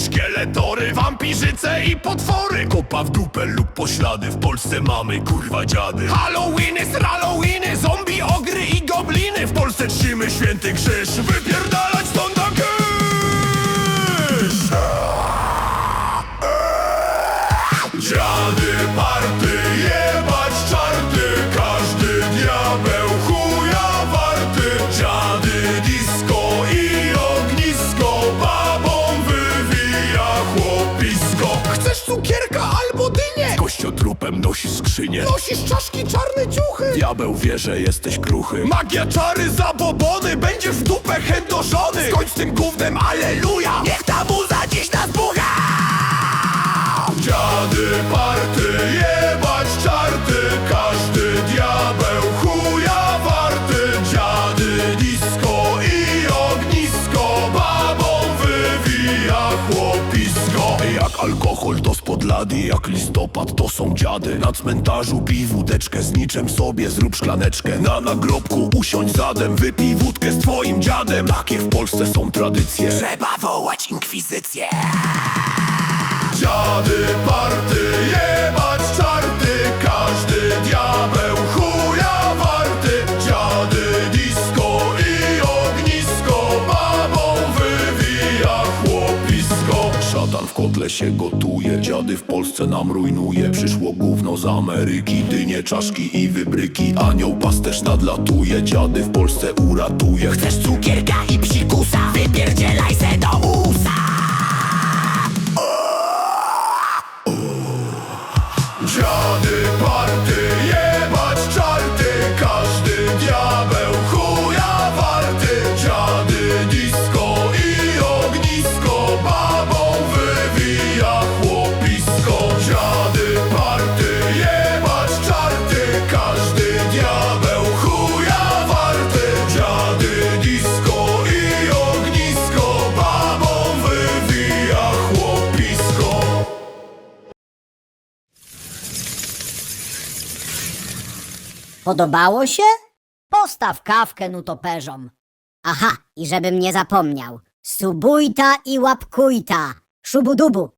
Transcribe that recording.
szkieletory, wampirzyce i potwory. Kopa w dupę lub poślady, w Polsce mamy kurwa dziady. Halloweeny, sralloweeny, zombie, ogry i gobliny. W Polsce czcimy święty krzyż, wypierdalać stąd na kysz! Dziady party, jebać Z kościotrupem nosisz skrzynię. Nosisz czaszki, czarne ciuchy. Diabeł wie, że jesteś kruchy Magia, czary, zabobony. Będziesz w dupę chędożony Skończ z tym gównem, aleluja. Niech ta alkohol to spod lady Jak listopad to są dziady. Na cmentarzu pij wódeczkę Z niczym sobie zrób szklaneczkę. Na nagrobku usiądź zadem Wypij wódkę z twoim dziadem. Takie w Polsce są tradycje. Trzeba wołać inkwizycję. Dziady kotle się gotuje Dziady w Polsce nam rujnuje. Przyszło gówno z Ameryki Dynie, czaszki i wybryki. Anioł pasterz nadlatuje Dziady w Polsce uratuje. Chcesz cukierka i psikusa? Wypierdzielaj se do usa Podobało się? Postaw kawkę nutoperzom. Aha, i żebym nie zapomniał. Subujta i łapkujta. Szubudubu.